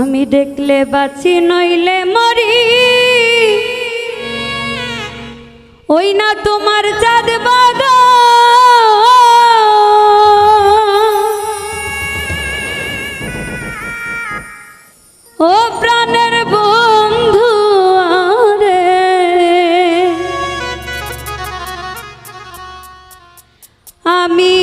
আমি দেখলে বাঁচি, নইলে মরি। ওই না তোমার চাঁদ বাদ ও প্রাণের বন্ধু রে আমি